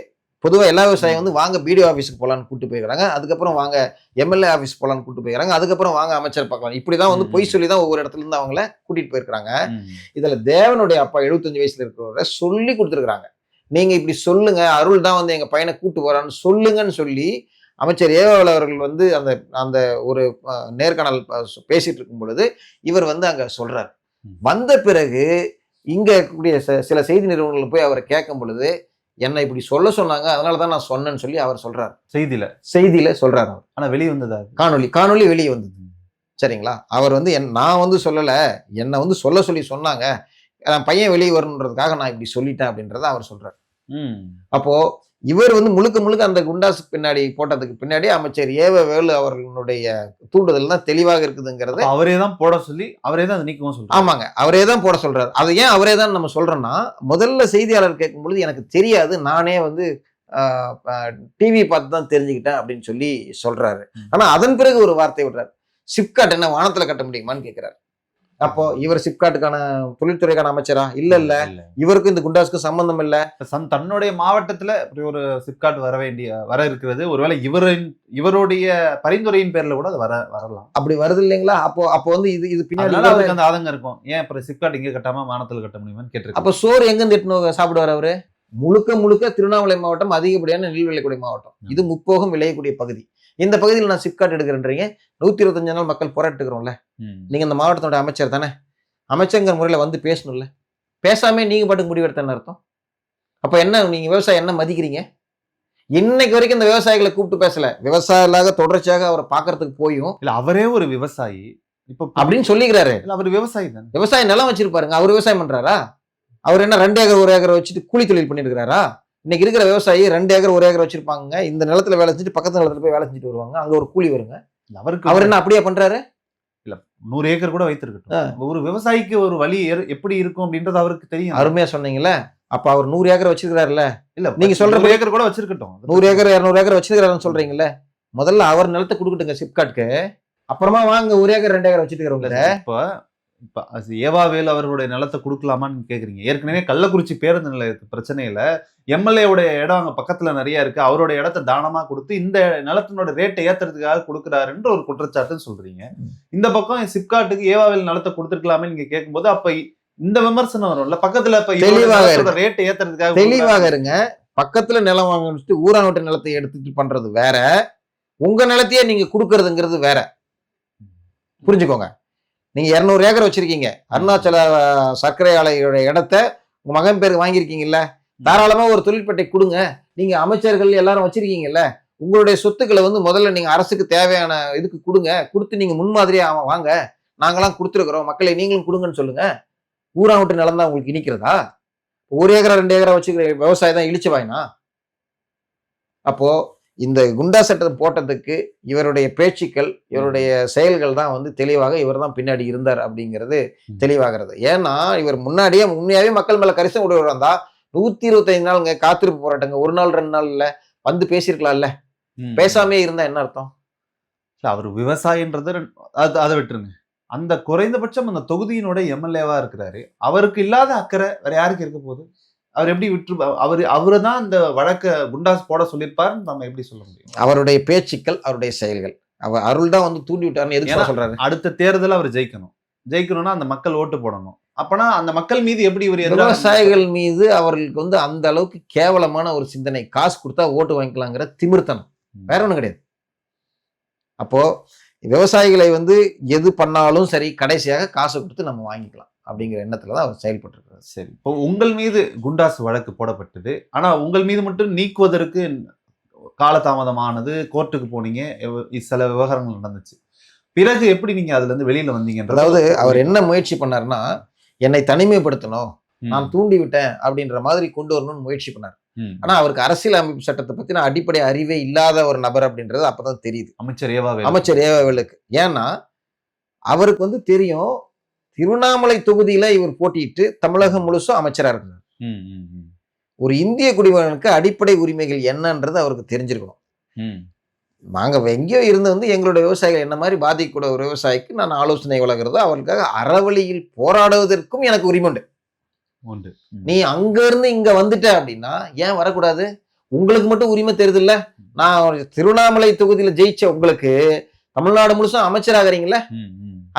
[SPEAKER 1] பொதுவாக எல்லா விவசாயம் வந்து வாங்க பிடிஓ ஆஃபீஸுக்கு போகலான்னு கூப்பிட்டு போயிருக்கிறாங்க அதுக்கப்புறம் வாங்க எம்எல்ஏ ஆஃபீஸ் போகலான்னு கூப்பிட்டு போயிருக்காங்க அதுக்கப்புறம் வாங்க அமைச்சர் பார்க்கலாம் இப்படி தான் வந்து பொய் சொல்லி தான் ஒவ்வொரு இடத்துல இருந்து அவங்கள கூட்டிகிட்டு போயிருக்காங்க இதில் தேவனுடைய அப்பா எழுபத்தஞ்சு வயசில் இருக்கிறவரை சொல்லி கொடுத்துருக்குறாங்க நீங்கள் இப்படி சொல்லுங்கள் அருள் தான் வந்து எங்கள் பையனை கூப்பிட்டு போகிறான்னு சொல்லுங்கன்னு சொல்லி அமைச்சர் ஏவல் அவர்கள் வந்து அந்த அந்த ஒரு நேர்காணல் பேசிட்டு இருக்கும் பொழுது இவர் வந்து அங்க சொல்றார் வந்த பிறகு இங்க இருக்கக்கூடிய சில செய்தி நிறுவனங்கள் போய் அவரை கேட்கும் பொழுது என்னை இப்படி சொல்ல சொன்னாங்க அதனால தான் நான் சொன்னேன்னு சொல்லி அவர் சொல்றாரு செய்தியில செய்தியில சொல்றாரு அவர் ஆனா வெளியே வந்ததா காணொலி காணொலி வெளியே வந்தது சரிங்களா அவர் வந்து என் நான் வந்து சொல்லலை என்னை வந்து சொல்ல சொல்லி சொன்னாங்க பையன் வெளியே வரணுன்றதுக்காக நான் இப்படி சொல்லிட்டேன் அப்படின்றத அவர் சொல்றாரு அப்போ இவர் வந்து முழுக்க முழுக்க அந்த குண்டாசு பின்னாடி போட்டதுக்கு பின்னாடி அமைச்சர் ஏவ வேலு அவர்களுடைய தூண்டுதல் தான் தெளிவாக இருக்குதுங்கிறது அவரே
[SPEAKER 2] தான் போட சொல்லி அவரே தான் நீக்கவும் சொல்லி ஆமாங்க
[SPEAKER 1] அவரே தான் போட சொல்றாரு அதை ஏன் அவரே தான் நம்ம சொல்றோம்னா முதல்ல செய்தியாளர் கேட்கும் பொழுது எனக்கு தெரியாது நானே வந்து டிவி பார்த்து தான் தெரிஞ்சுக்கிட்டேன் அப்படின்னு சொல்லி சொல்றாரு ஆனா அதன் பிறகு ஒரு வார்த்தை விடுறாரு சிப்காட் என்ன வானத்துல கட்ட முடியுமான்னு கேட்கிறாரு அப்போ இவர் சிப்காட்டுக்கான தொழில்துறைக்கான அமைச்சரா இல்ல இல்ல இவருக்கும் இந்த குண்டாஸ்க்கும் சம்பந்தம் இல்ல
[SPEAKER 2] தன்னுடைய மாவட்டத்துல ஒரு சிப்காட் வர வேண்டிய வர இருக்கிறது ஒருவேளை இவரின் இவருடைய பரிந்துரையின் பேர்ல கூட வர
[SPEAKER 1] வரலாம் அப்படி வருது இல்லைங்களா அப்போ அப்போ வந்து இது இது பின்னாடி
[SPEAKER 2] அந்த ஆதங்கம் இருக்கும் ஏன் அப்புறம் சிப்காட் இங்க கட்டாம மானத்தில் கட்ட முடியுமான்னு கேட்டு அப்ப
[SPEAKER 1] சோறு எங்க இருந்து சாப்பிடுவார் அவரு முழுக்க முழுக்க திருவண்ணாமலை மாவட்டம் அதிகப்படியான நெல் விளையக்கூடிய மாவட்டம் இது முப்போகம் விளையக்கூடிய பகுதி இந்த பகுதியில் நான் சிப்காட் எடுக்கிறேன்றீங்க நூற்றி இருபத்தஞ்சு நாள் மக்கள் போராட்டுக்கிறோம்ல நீங்கள் இந்த மாவட்டத்தோட அமைச்சர் தானே அமைச்சங்கிற முறையில் வந்து பேசணும்ல பேசாமே நீங்கள் பாட்டுக்கு முடிவெடுத்தேன்னு அர்த்தம் அப்போ என்ன நீங்கள் விவசாயம் என்ன மதிக்கிறீங்க இன்னைக்கு வரைக்கும் இந்த விவசாயிகளை கூப்பிட்டு பேசல விவசாயிகளாக தொடர்ச்சியாக அவரை பாக்குறதுக்கு போயும் இல்ல
[SPEAKER 2] அவரே ஒரு விவசாயி
[SPEAKER 1] இப்போ அப்படின்னு சொல்லிக்கிறாரு அவர் விவசாயி தான் விவசாய நிலம் வச்சிருப்பாருங்க அவர் விவசாயம் பண்றாரா அவர் என்ன ரெண்டு ஏக்கர் ஒரு ஏக்கர் வச்சுட்டு கூலி தொழில் பண்ணிருக்கிறாரா இன்னைக்கு இருக்கிற விவசாயி ரெண்டு ஏக்கர் ஒரு ஏக்கர் வச்சிருப்பாங்க இந்த நிலத்துல வேலை செஞ்சுட்டு பக்கத்து நிலத்துல போய் வேலை செஞ்சுட்டு வருவாங்க அங்க ஒரு கூலி வருங்க அவருக்கு அவர் என்ன அப்படியே பண்றாரு
[SPEAKER 2] இல்ல நூறு ஏக்கர் கூட வைத்திருக்கட்டும் ஒரு விவசாயிக்கு ஒரு வழி எப்படி இருக்கும் அப்படின்றது அவருக்கு தெரியும் அருமையா
[SPEAKER 1] சொன்னீங்களே அப்ப அவர் நூறு ஏக்கர் வச்சிருக்கிறாருல்ல இல்ல நீங்க சொல்ற ஏக்கர்
[SPEAKER 2] கூட வச்சிருக்கட்டும் நூறு
[SPEAKER 1] ஏக்கர் இரநூறு ஏக்கர் வச்சிருக்கிறாருன்னு சொல்றீங்கல்ல முதல்ல அவர் நிலத்தை கொடுக்கட்டுங்க சிப்காட்க்கு அப்புறமா வாங்க ஒரு ஏக்கர் ரெண்டு ஏக்கர் வச்சிருக்கிறவங்க இப்போ
[SPEAKER 2] இப்போ அது ஏவாவேல் அவர்களுடைய நிலத்தை கொடுக்கலாமான்னு கேட்குறீங்க ஏற்கனவே கள்ளக்குறிச்சி பேருந்து நிலையத்து பிரச்சனையில் எம்எல்ஏவுடைய இடம் அங்கே பக்கத்தில் நிறைய இருக்குது அவருடைய இடத்த தானமாக கொடுத்து இந்த நிலத்தினோட ரேட்டை ஏற்றுறதுக்காக கொடுக்குறாருன்ற ஒரு குற்றச்சாட்டுன்னு சொல்கிறீங்க இந்த பக்கம் சிப்காட்டுக்கு ஏவாவேல் நிலத்தை கொடுத்துருக்கலாமே நீங்கள் கேட்கும்போது அப்போ இந்த விமர்சனம் வரும்ல பக்கத்தில் இப்போ
[SPEAKER 1] தெளிவாக ரேட்டை ஏற்றுறதுக்காக தெளிவாக இருங்க பக்கத்தில் நிலம் வாங்கிட்டு ஊரானோட்ட நிலத்தை எடுத்துட்டு பண்ணுறது வேற உங்கள் நிலத்தையே நீங்கள் கொடுக்கறதுங்கிறது வேற புரிஞ்சுக்கோங்க நீங்கள் இரநூறு ஏக்கர் வச்சுருக்கீங்க அருணாச்சல சர்க்கரை ஆலையோட இடத்த உங்கள் மகன் பேர் வாங்கியிருக்கீங்கல்ல தாராளமாக ஒரு தொழிற்பேட்டை கொடுங்க நீங்கள் அமைச்சர்கள் எல்லாரும் வச்சுருக்கீங்கல்ல உங்களுடைய சொத்துக்களை வந்து முதல்ல நீங்கள் அரசுக்கு தேவையான இதுக்கு கொடுங்க கொடுத்து நீங்கள் முன்மாதிரியாக வாங்க நாங்களாம் கொடுத்துருக்குறோம் மக்களை நீங்களும் கொடுங்கன்னு சொல்லுங்கள் ஊரா விட்டு நிலம் தான் உங்களுக்கு இனிக்கிறதா ஒரு ஏக்கரா ரெண்டு ஏக்கரா வச்சுக்கிற விவசாயம் தான் இழிச்சு வாயினா அப்போது இந்த குண்டா சட்டம் போட்டதுக்கு இவருடைய பேச்சுக்கள் இவருடைய செயல்கள் தான் வந்து தெளிவாக இவர் தான் பின்னாடி இருந்தார் அப்படிங்கிறது தெளிவாகிறது ஏன்னா இவர் முன்னாடியே உண்மையாகவே மக்கள் மேலே கரிசம் உடையவர் இருந்தா நூத்தி இருபத்தைந்து நாள்ங்க காத்திருப்பு போராட்டங்க ஒரு நாள் ரெண்டு நாள் இல்லை வந்து பேசியிருக்கலாம்ல பேசாமே இருந்தா என்ன அர்த்தம்
[SPEAKER 2] அவர் விவசாயன்றது அது அதை விட்டுருங்க அந்த குறைந்தபட்சம் அந்த தொகுதியினுடைய எம்எல்ஏவா இருக்கிறாரு அவருக்கு இல்லாத அக்கறை வேற யாருக்கு இருக்க போகுது அவர் எப்படி விட்டு அவர் அவரை தான் இந்த வழக்கை குண்டாஸ் போட சொல்லியிருப்பார் நம்ம எப்படி சொல்ல முடியும்
[SPEAKER 1] அவருடைய பேச்சுக்கள் அவருடைய செயல்கள் அவர் அருள் தான் வந்து தூண்டி விட்டார்னு எதுக்கு சொல்றாரு அடுத்த
[SPEAKER 2] தேர்தல் அவர் ஜெயிக்கணும் ஜெயிக்கணும்னா அந்த மக்கள் ஓட்டு போடணும் அப்பனா அந்த மக்கள் மீது எப்படி இவர்
[SPEAKER 1] விவசாயிகள் மீது அவர்களுக்கு வந்து அந்த அளவுக்கு கேவலமான ஒரு சிந்தனை காசு கொடுத்தா ஓட்டு வாங்கிக்கலாங்கிற திமிர்த்தனம் வேற ஒன்றும் கிடையாது அப்போ விவசாயிகளை வந்து எது பண்ணாலும் சரி கடைசியாக காசு கொடுத்து நம்ம வாங்கிக்கலாம் அப்படிங்கிற எண்ணத்தில் தான் அவர் செயல்பட்டுருக்கிறார் சரி
[SPEAKER 2] இப்போ உங்கள் மீது குண்டாஸ் வழக்கு போடப்பட்டது ஆனால் உங்கள் மீது மட்டும் நீக்குவதற்கு காலதாமதமானது கோர்ட்டுக்கு போனீங்க சில விவகாரங்கள் நடந்துச்சு பிறகு எப்படி நீங்கள் அதுலேருந்து வெளியில் வந்தீங்கன்ற அதாவது
[SPEAKER 1] அவர் என்ன முயற்சி பண்ணார்னா என்னை தனிமைப்படுத்தணும் நான் தூண்டி விட்டேன் அப்படின்ற மாதிரி கொண்டு வரணும்னு முயற்சி பண்ணார் ஆனா அவருக்கு அரசியல் அமைப்பு சட்டத்தை பத்தின அடிப்படை அறிவே இல்லாத ஒரு நபர் அப்படின்றது அப்பதான் தெரியுது அமைச்சர்
[SPEAKER 2] ஏவாவே அமைச்சர்
[SPEAKER 1] ஏவாவேலுக்கு ஏன்னா அவருக்கு வந்து தெரியும் திருவண்ணாமலை தொகுதியில இவர் போட்டிட்டு தமிழகம் முழுசும் அமைச்சரா இருக்கிறார் ஒரு இந்திய குடிமகனுக்கு அடிப்படை உரிமைகள் என்னன்றது அவருக்கு தெரிஞ்சிருக்கணும் நாங்க எங்கேயோ இருந்து வந்து எங்களோட விவசாயிகள் என்ன மாதிரி பாதிக்கக்கூடிய ஒரு விவசாயிக்கு நான் ஆலோசனை வழங்குறது அவர்களுக்காக அறவழியில் போராடுவதற்கும் எனக்கு உரிமை உண்டு உண்டு நீ அங்க இருந்து இங்க வந்துட்ட அப்படின்னா ஏன் வரக்கூடாது உங்களுக்கு மட்டும் உரிமை தெரியுது இல்ல நான் திருவண்ணாமலை தொகுதியில ஜெயிச்ச உங்களுக்கு தமிழ்நாடு முழுசும் அமைச்சராகிறீங்களா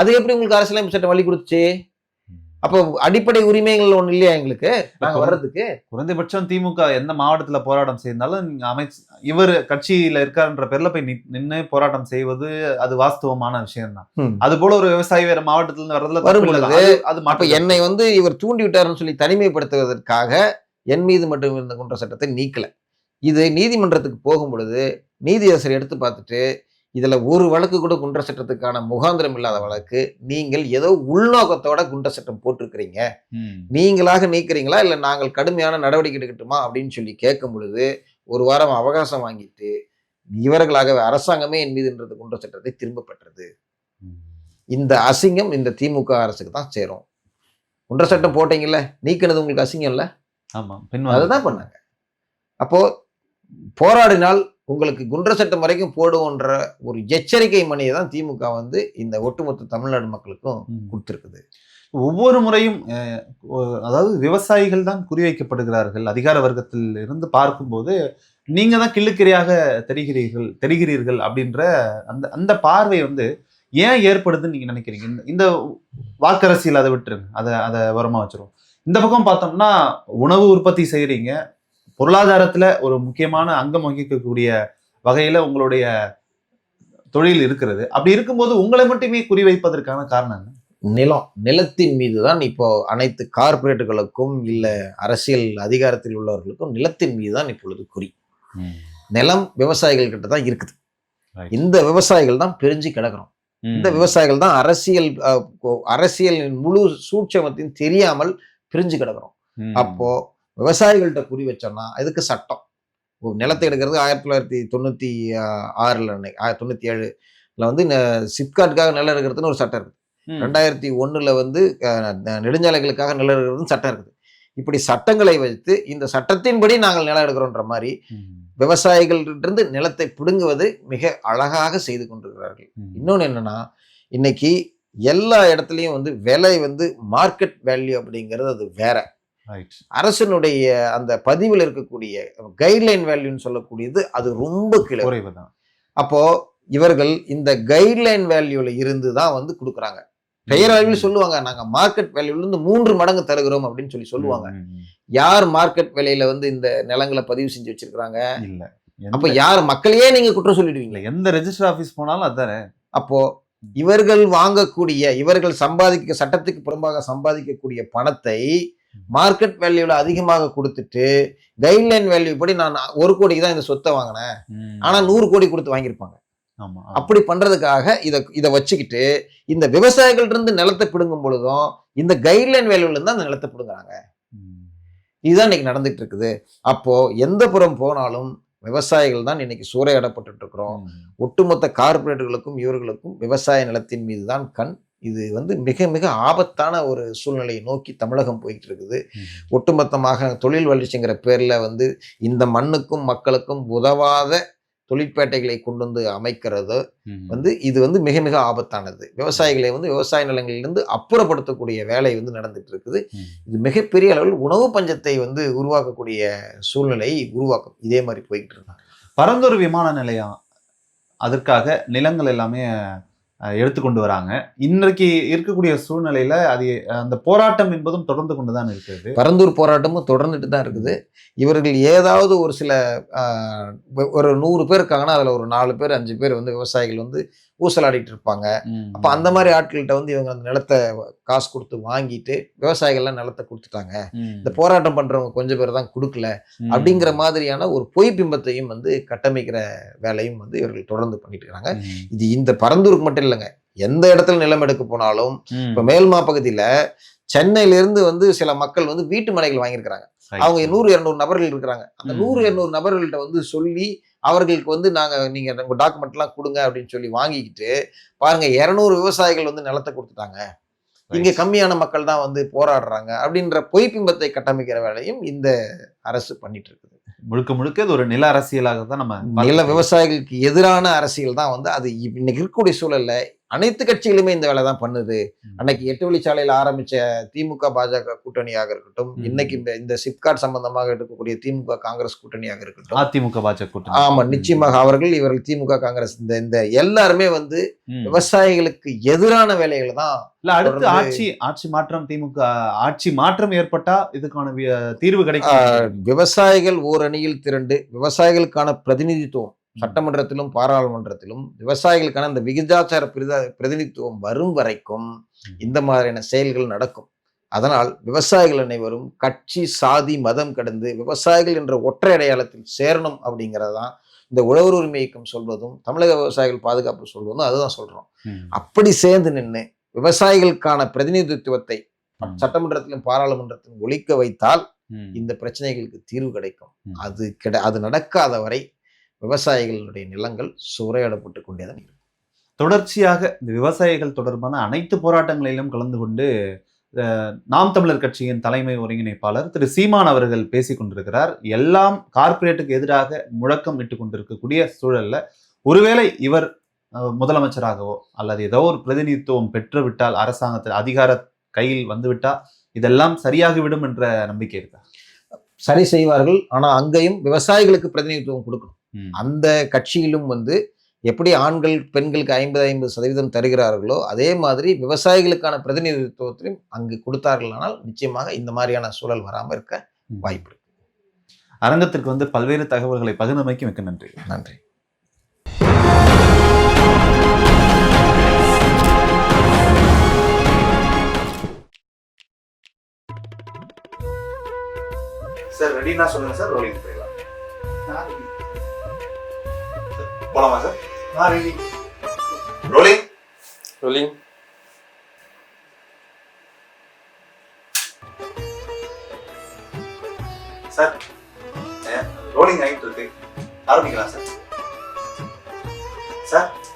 [SPEAKER 1] அது எப்படி உங்களுக்கு அரசியலமைப்பு சட்டம் வழி கொடுத்துச்சு அப்போ அடிப்படை உரிமைகள் ஒன்று இல்லையா எங்களுக்கு நாங்கள் வர்றதுக்கு
[SPEAKER 2] குறைந்தபட்சம் திமுக எந்த மாவட்டத்தில் போராட்டம் செய்தாலும் அமைச்சு இவர் கட்சியில் இருக்காருன்ற பேர்ல போய் நின்று போராட்டம் செய்வது அது வாஸ்தவமான விஷயம் தான் அது போல ஒரு விவசாயி வேற மாவட்டத்தில் வர்றதுல வரும்பொழுது
[SPEAKER 1] அது மட்டும் என்னை வந்து இவர் தூண்டி விட்டாருன்னு சொல்லி தனிமைப்படுத்துவதற்காக என் மீது மட்டும் இருந்த குன்ற சட்டத்தை நீக்கல இது நீதிமன்றத்துக்கு போகும் பொழுது நீதியரசர் எடுத்து பார்த்துட்டு இதில் ஒரு வழக்கு கூட குண்டர் சட்டத்துக்கான முகாந்திரம் இல்லாத வழக்கு நீங்கள் ஏதோ உள்நோக்கத்தோட குண்டர் சட்டம் போட்டிருக்கிறீங்க நீங்களாக நீக்கிறீங்களா இல்லை நாங்கள் கடுமையான நடவடிக்கை எடுக்கட்டுமா அப்படின்னு சொல்லி கேட்கும் பொழுது ஒரு வாரம் அவகாசம் வாங்கிட்டு இவர்களாகவே அரசாங்கமே என் மீதுன்றது குண்டர் சட்டத்தை திரும்ப பெற்றது இந்த அசிங்கம் இந்த திமுக அரசுக்கு தான் சேரும் குண்டர் சட்டம் போட்டீங்கல்ல நீக்கினது உங்களுக்கு அசிங்கம் இல்லை
[SPEAKER 2] ஆமாம் அதை
[SPEAKER 1] தான் பண்ணாங்க அப்போது போராடினால் உங்களுக்கு குன்ற சட்டம் வரைக்கும் போடுவோன்ற ஒரு எச்சரிக்கை மணியை தான் திமுக வந்து இந்த ஒட்டுமொத்த தமிழ்நாடு மக்களுக்கும் கொடுத்துருக்குது
[SPEAKER 2] ஒவ்வொரு முறையும் அதாவது விவசாயிகள் தான் குறிவைக்கப்படுகிறார்கள் அதிகார வர்க்கத்தில் இருந்து பார்க்கும்போது நீங்க தான் கிள்ளுக்கிரியாக தெரிகிறீர்கள் தெரிகிறீர்கள் அப்படின்ற அந்த அந்த பார்வை வந்து ஏன் ஏற்படுதுன்னு நீங்க நினைக்கிறீங்க இந்த வாக்கரசியில் அதை விட்டுருங்க அதை அதை உரமா வச்சிருவோம் இந்த பக்கம் பார்த்தோம்னா உணவு உற்பத்தி செய்கிறீங்க பொருளாதாரத்துல ஒரு முக்கியமான அங்கம் வகிக்கக்கூடிய வகையில உங்களுடைய தொழில் இருக்கிறது அப்படி இருக்கும்போது உங்களை மட்டுமே குறிவைப்பதற்கான காரணம் என்ன
[SPEAKER 1] நிலம் நிலத்தின் மீது தான் இப்போ அனைத்து கார்பரேட்டுகளுக்கும் இல்லை அரசியல் அதிகாரத்தில் உள்ளவர்களுக்கும் நிலத்தின் மீது தான் இப்பொழுது குறி நிலம் விவசாயிகள் கிட்ட தான் இருக்குது இந்த விவசாயிகள் தான் பிரிஞ்சு கிடக்கிறோம் இந்த விவசாயிகள் தான் அரசியல் அரசியலின் முழு சூட்சமத்தையும் தெரியாமல் பிரிஞ்சு கிடக்கிறோம் அப்போ விவசாயிகள்கிட்ட குறி வச்சோம்னா அதுக்கு சட்டம் நிலத்தை எடுக்கிறது ஆயிரத்தி தொள்ளாயிரத்தி தொண்ணூற்றி ஆறில் ஆயிரத்தி தொண்ணூற்றி ஏழுல வந்து சிப்காட்டுக்காக நிலம் எடுக்கிறதுன்னு ஒரு சட்டம் இருக்குது ரெண்டாயிரத்தி ஒன்றில் வந்து நெடுஞ்சாலைகளுக்காக நிலம் எடுக்கிறதுன்னு சட்டம் இருக்குது இப்படி சட்டங்களை வைத்து இந்த சட்டத்தின்படி நாங்கள் நிலம் எடுக்கிறோன்ற மாதிரி இருந்து நிலத்தை பிடுங்குவது மிக அழகாக செய்து கொண்டிருக்கிறார்கள் இன்னொன்று என்னன்னா இன்னைக்கு எல்லா இடத்துலையும் வந்து விலை வந்து மார்க்கெட் வேல்யூ அப்படிங்கிறது அது வேற அரசனுடைய அந்த பதிவில் இருக்கக்கூடிய கைட்லைன் வேல்யூன்னு சொல்லக்கூடியது அது ரொம்ப கிளை குறைவு தான் அப்போ இவர்கள் இந்த கைட்லைன் வேல்யூல இருந்து தான் வந்து கொடுக்குறாங்க பெயர் அளவில் சொல்லுவாங்க நாங்க மார்க்கெட் வேல்யூல இருந்து மூன்று மடங்கு தருகிறோம் அப்படின்னு சொல்லி சொல்லுவாங்க யார் மார்க்கெட் விலையில வந்து இந்த நிலங்களை பதிவு செஞ்சு வச்சிருக்கிறாங்க இல்ல அப்ப யார் மக்களையே நீங்க குற்றம் சொல்லிடுவீங்களா எந்த
[SPEAKER 2] ரெஜிஸ்டர் ஆஃபீஸ் போனாலும் அதானே அப்போ
[SPEAKER 1] இவர்கள் வாங்கக்கூடிய இவர்கள் சம்பாதிக்க சட்டத்துக்கு புறம்பாக சம்பாதிக்கக்கூடிய பணத்தை மார்க்கெட் வேல்யூல அதிகமாக கொடுத்துட்டு கைட்லைன் வேல்யூ படி நான் ஒரு கோடிக்கு தான் இந்த சொத்தை வாங்கினேன் ஆனா நூறு கோடி கொடுத்து வாங்கியிருப்பாங்க அப்படி பண்றதுக்காக இதை இதை வச்சுக்கிட்டு இந்த விவசாயிகள் இருந்து நிலத்தை பிடுங்கும் பொழுதும் இந்த கைட்லைன் வேல்யூல இருந்து அந்த நிலத்தை பிடுங்குறாங்க இதுதான் இன்னைக்கு நடந்துட்டு இருக்குது அப்போ எந்த புறம் போனாலும் விவசாயிகள் தான் இன்னைக்கு சூறையாடப்பட்டு இருக்கிறோம் ஒட்டுமொத்த கார்பரேட்டுகளுக்கும் இவர்களுக்கும் விவசாய நிலத்தின் மீது தான் கண் இது வந்து மிக மிக ஆபத்தான ஒரு சூழ்நிலையை நோக்கி தமிழகம் போயிட்டு இருக்குது ஒட்டுமொத்தமாக தொழில் வளர்ச்சிங்கிற பேரில் வந்து இந்த மண்ணுக்கும் மக்களுக்கும் உதவாத தொழிற்பேட்டைகளை கொண்டு வந்து அமைக்கிறது வந்து இது வந்து மிக மிக ஆபத்தானது விவசாயிகளை வந்து விவசாய நிலங்களிலிருந்து அப்புறப்படுத்தக்கூடிய வேலை வந்து நடந்துட்டு இருக்குது இது மிகப்பெரிய அளவில் உணவு பஞ்சத்தை வந்து உருவாக்கக்கூடிய சூழ்நிலை உருவாக்கும் இதே மாதிரி போயிட்டு இருந்தாங்க
[SPEAKER 2] பரந்தூர் விமான நிலையம் அதற்காக நிலங்கள் எல்லாமே எடுத்துக்கொண்டு வராங்க இன்றைக்கு இருக்கக்கூடிய சூழ்நிலையில் அது அந்த போராட்டம் என்பதும் தொடர்ந்து கொண்டு தான் இருக்குது பரந்தூர்
[SPEAKER 1] போராட்டமும் தொடர்ந்துட்டு தான் இருக்குது இவர்கள் ஏதாவது ஒரு சில ஒரு நூறு பேர் இருக்காங்கன்னா அதில் ஒரு நாலு பேர் அஞ்சு பேர் வந்து விவசாயிகள் வந்து ஊசலாடிட்டு இருப்பாங்க அப்ப அந்த மாதிரி ஆட்கள்கிட்ட வந்து இவங்க அந்த நிலத்தை காசு கொடுத்து வாங்கிட்டு விவசாயிகள்லாம் நிலத்தை கொடுத்துட்டாங்க இந்த போராட்டம் பண்றவங்க கொஞ்சம் பேர் தான் கொடுக்கல அப்படிங்கிற மாதிரியான ஒரு பொய் பிம்பத்தையும் வந்து கட்டமைக்கிற வேலையும் வந்து இவர்கள் தொடர்ந்து பண்ணிட்டு இருக்கிறாங்க இது இந்த பரந்தூருக்கு மட்டும் இல்லைங்க எந்த இடத்துல நிலம் எடுக்க போனாலும் இப்போ மேல்மா சென்னையில இருந்து வந்து சில மக்கள் வந்து வீட்டு மனைகள் வாங்கியிருக்கிறாங்க அவங்க நூறு இரநூறு நபர்கள் இருக்கிறாங்க அந்த நூறு இரநூறு நபர்கள்ட்ட வந்து சொல்லி அவர்களுக்கு வந்து நாங்கள் நீங்கள் உங்கள் டாக்குமெண்ட்லாம் கொடுங்க அப்படின்னு சொல்லி வாங்கிக்கிட்டு பாருங்கள் இரநூறு விவசாயிகள் வந்து நிலத்தை கொடுத்துட்டாங்க இங்கே கம்மியான மக்கள் தான் வந்து போராடுறாங்க அப்படின்ற பொய்ப்பிம்பத்தை கட்டமைக்கிற வேலையும் இந்த அரசு பண்ணிட்டு இருக்குது
[SPEAKER 2] முழுக்க முழுக்க இது ஒரு நில அரசியலாக தான் நம்ம நில
[SPEAKER 1] விவசாயிகளுக்கு எதிரான அரசியல் தான் வந்து அது இன்னைக்கு இருக்கக்கூடிய சூழலில் அனைத்து கட்சிகளுமே இந்த வேலை தான் பண்ணுது அன்னைக்கு எட்டு வழிச்சாலையில் ஆரம்பிச்ச திமுக பாஜக கூட்டணியாக இருக்கட்டும் இன்னைக்கு இந்த இந்த சிப்கார்ட் சம்பந்தமாக இருக்கக்கூடிய திமுக காங்கிரஸ் கூட்டணியாக இருக்கட்டும் அதிமுக
[SPEAKER 2] பாஜக கூட்டணி ஆமா நிச்சயமாக அவர்கள் இவர்கள் திமுக காங்கிரஸ் இந்த இந்த
[SPEAKER 1] எல்லாருமே வந்து விவசாயிகளுக்கு எதிரான வேலைகளை தான் இல்ல அடுத்து
[SPEAKER 2] ஆட்சி ஆட்சி மாற்றம் திமுக ஆட்சி மாற்றம் ஏற்பட்டா இதுக்கான தீர்வு கிடைக்கும்
[SPEAKER 1] விவசாயிகள் ஓரணியில் திரண்டு விவசாயிகளுக்கான பிரதிநிதித்துவம் சட்டமன்றத்திலும் பாராளுமன்றத்திலும் விவசாயிகளுக்கான இந்த விகிதாச்சார பிரதா பிரதிநிதித்துவம் வரும் வரைக்கும் இந்த மாதிரியான செயல்கள் நடக்கும் அதனால் விவசாயிகள் அனைவரும் கட்சி சாதி மதம் கடந்து விவசாயிகள் என்ற ஒற்றை அடையாளத்தில் சேரணும் அப்படிங்கிறது இந்த உழவர் உரிமை இயக்கம் சொல்வதும் தமிழக விவசாயிகள் பாதுகாப்பு சொல்வதும் அதுதான் சொல்றோம் அப்படி சேர்ந்து நின்று விவசாயிகளுக்கான பிரதிநிதித்துவத்தை சட்டமன்றத்திலும் பாராளுமன்றத்திலும் ஒழிக்க வைத்தால் இந்த பிரச்சனைகளுக்கு தீர்வு கிடைக்கும் அது கிட அது நடக்காத வரை விவசாயிகளுடைய நிலங்கள் சூறையாடப்பட்டு கொண்டேதான் இருக்கும்
[SPEAKER 2] தொடர்ச்சியாக இந்த விவசாயிகள் தொடர்பான அனைத்து போராட்டங்களிலும் கலந்து கொண்டு நாம் தமிழர் கட்சியின் தலைமை ஒருங்கிணைப்பாளர் திரு சீமான் அவர்கள் பேசி கொண்டிருக்கிறார் எல்லாம் கார்ப்பரேட்டுக்கு எதிராக முழக்கம் இட்டுக் கொண்டிருக்கக்கூடிய சூழல்ல ஒருவேளை இவர் முதலமைச்சராகவோ அல்லது ஏதோ ஒரு பிரதிநிதித்துவம் பெற்றுவிட்டால் அரசாங்கத்தில் அதிகார கையில் வந்துவிட்டால் இதெல்லாம் சரியாகிவிடும் என்ற நம்பிக்கை இருக்கா
[SPEAKER 1] சரி செய்வார்கள் ஆனால் அங்கேயும் விவசாயிகளுக்கு பிரதிநிதித்துவம் கொடுக்கணும் அந்த கட்சியிலும் வந்து எப்படி ஆண்கள் பெண்களுக்கு ஐம்பது ஐம்பது சதவீதம் தருகிறார்களோ அதே மாதிரி விவசாயிகளுக்கான பிரதிநிதித்துவத்திலும் அங்கு கொடுத்தார்களானால் நிச்சயமாக இந்த மாதிரியான சூழல் வராமல் இருக்க வாய்ப்பு இருக்கு
[SPEAKER 2] அரங்கத்திற்கு வந்து பல்வேறு தகவல்களை பகிர்ந்தமைக்கு மிக்க நன்றி நன்றி சார் ரெடினா சொல்லுங்க சார் ரோலிங் போலாமா sir rolling rolling sir rolling ஆகிட்டு இருக்கு ஆரம்பிக்கலாம் சார் சார்